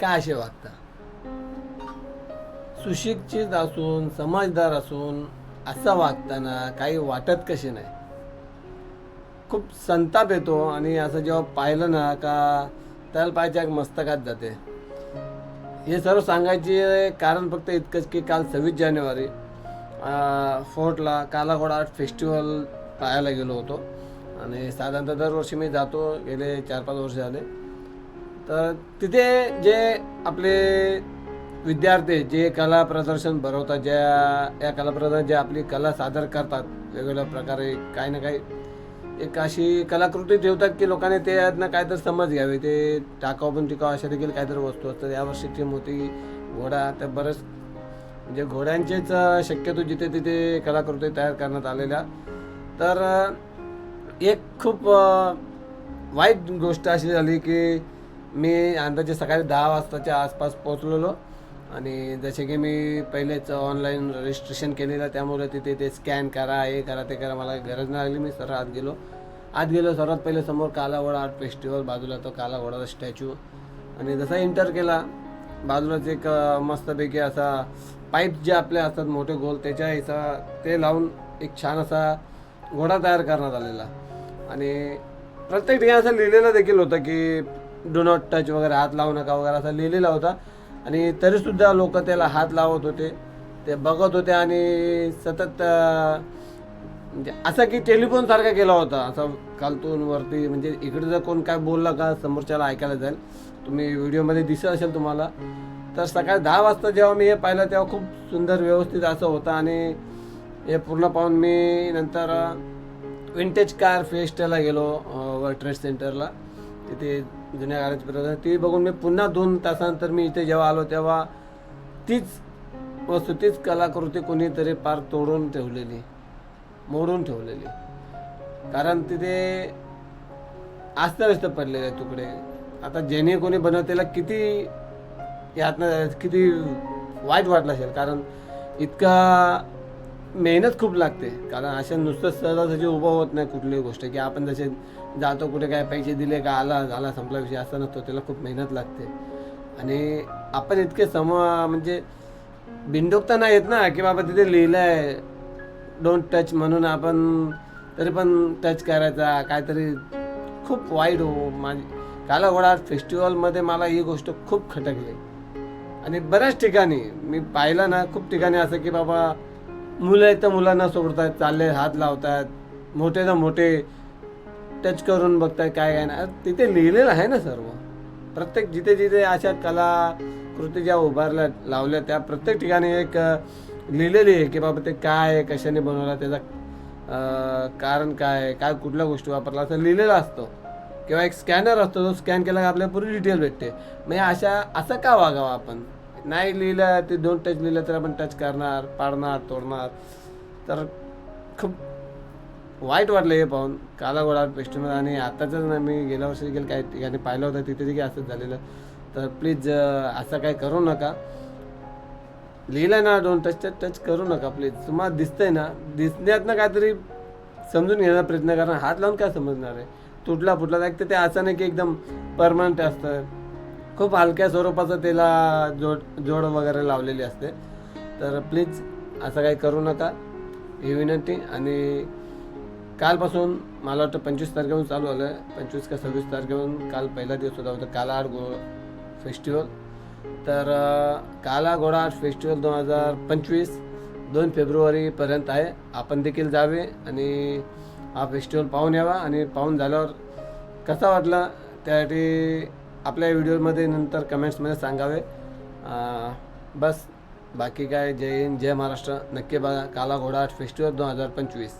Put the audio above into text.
का असे वागता? सुशिक्षित असून समजदार असून असं वागताना काही वाटत कसे नाही? खूप संताप येतो आणि असं जेव्हा पाहिलं ना का त्याला पाहिजे मस्तकात जाते. हे सर्व सांगायचे कारण फक्त इतकंच की काल सव्वीस जानेवारी फोर्टला कालाघोडा आर्ट फेस्टिवल पाहायला गेलो होतो. आणि साधारणतः दरवर्षी मी जातो गेले चार पाच वर्ष झाले. तर तिथे जे आपले विद्यार्थी जे कला प्रदर्शन भरवतात ज्या या कला प्रदर्शन जे आपली कला सादर करतात वेगवेगळ्या प्रकारे काही ना काही एक अशी कलाकृती ठेवतात की लोकांनी ते यातनं काहीतरी समज घ्यावे. ते टाकाव पण टिकाव अशा देखील काहीतरी वस्तू असतात. यावर्षी थीम होती घोडा तर बरंच म्हणजे घोड्यांचेच शक्यतो जिथे तिथे कलाकृती तयार करण्यात आलेल्या. तर एक खूप वाईट गोष्ट अशी झाली की मी अंदाजे सकाळी दहा वाजताच्या आसपास पोचलेलो आणि जसे की मी पहिलेच ऑनलाईन रजिस्ट्रेशन केलेलं त्यामुळे तिथे ते स्कॅन करा हे करा ते करा मला गरज नाही लागली. मी सरळ आत गेलो. आत गेलो सर्वात पहिले समोर कालावडा आर्ट फेस्टिवल बाजूला तो कालावडाचा स्टॅच्यू आणि जसा एंटर केला बाजूलाच एक मस्तपैकी असा पाईप जे आपले असतात मोठे गोल त्याच्या हिसा ते लावून एक छान असा घोडा तयार करण्यात आलेला. आणि प्रत्येक ठिकाणी असं लिहिलेलं देखील होतं की डो नॉट टच वगैरे हात लावू नका वगैरे असं लिहिलेला होता. आणि तरीसुद्धा लोक त्याला हात लावत होते. ते बघत होते आणि सतत म्हणजे असा की टेलिफोनसारखा केला होता. असं खालतून वरती म्हणजे इकडे जर कोण काय बोलला का समोरच्याला ऐकायला जाईल. तुम्ही व्हिडिओमध्ये दिसत असेल तुम्हाला. तर सकाळी दहा वाजता जेव्हा मी हे पाहिलं तेव्हा खूप सुंदर व्यवस्थित असं होतं. आणि हे पूर्ण पाहून मी नंतर विंटेज कार फेस्टला गेलो वर्ल्ड ट्रेड सेंटरला तिथे जुन्या गाण्याची प्रदर्शन ती बघून मी पुन्हा दोन तासानंतर मी इथे जेव्हा आलो तेव्हा तीच वस्तू तीच कलाकृती कोणीतरी पार तोडून ठेवलेली मोडून ठेवलेली. कारण तिथे अस्तव्यस्त पडलेले तुकडे. आता ज्याने कोणी बनवतेला किती यातना किती वाईट वाटलं असेल. कारण इतका मेहनत खूप लागते. कारण अशा नुसतं सहजासहजी उभं होत नाही कुठलीही गोष्ट. की आपण जसे जातो कुठे काय पैसे दिले का आला झाला संपला विषय असं नसतो. त्याला खूप मेहनत लागते. आणि आपण इतके सम म्हणजे बिंडोकता नाही येत ना की बाबा तिथे लिहिलं आहे डोंट टच म्हणून आपण तरी पण टच करायचा. काहीतरी खूप वाईट हो. माझी कालाघोडा फेस्टिवलमध्ये मला ही गोष्ट खूप खटकली. आणि बऱ्याच ठिकाणी मी पाहिलं ना खूप ठिकाणी असं की बाबा मुलं आहेत तर मुलांना सोडतात चालले हात लावतात मोठे ना मोठे टच करून बघतात काय काय ना तिथे लिहिलेलं आहे ना सर्व. प्रत्येक जिथे जिथे अशा कलाकृती ज्या उभारल्या लावल्या त्या प्रत्येक ठिकाणी एक लिहिलेली आहे की बाबा ते काय आहे कशाने बनवला त्याचा कारण काय आहे काय कुठल्या गोष्टी वापरला असं लिहिलेलं असतो. किंवा एक स्कॅनर असतो तो स्कॅन केला की आपल्याला पूर्ण डिटेल भेटते. म्हणजे अशा असं का वागावं आपण? नाही लिहिलं ते दोन टच लिहिलं तर आपण टच करणार पाडणार तोडणार. तर खूप वाईट वाटलं हे पाहून. कालागोडा फेस्टिवल आणि आताच ना मी गेल्या वर्षी गेलं काही ठिकाणी पाहिलं होतं तिथे देखील असंच झालेलं. तर प्लीज असं काही करू नका. लिहिलं ना दोन टच टच टच करू नका प्लीज तुम्हाला दिसतंय ना दिसण्यात ना काहीतरी समजून घेण्याचा प्रयत्न करा. हात लावून काय समजणार आहे? तुटला फुटला एक तर ते असं नाही की एकदम परमनंट असतं. खूप हलक्या स्वरूपाचं त्याला जोड जोड वगैरे लावलेली असते. तर प्लीज असं काही करू नका. ही विनंती आणि कालपासून मला वाटतं पंचवीस तारखेहून चालू झालं आहे पंचवीस का सव्वीस तारखेहून काल पहिला दिवस होता होता काला आर्ट गो फेस्टिवल तर काला घोडा आर्ट फेस्टिवल दोन हजार पंचवीस दोन फेब्रुवारीपर्यंत आहे. आपण देखील जावे आणि हा फेस्टिवल पाहून यावा आणि पाहून झाल्यावर कसा वाटला त्यासाठी आपल्या व्हिडिओमध्ये नंतर कमेंट्समध्ये सांगावे. बस बाकी काय? जय हिंद जय महाराष्ट्र. नक्की बघा काला घोडा फेस्टिवल दोन हजार पंचवीस.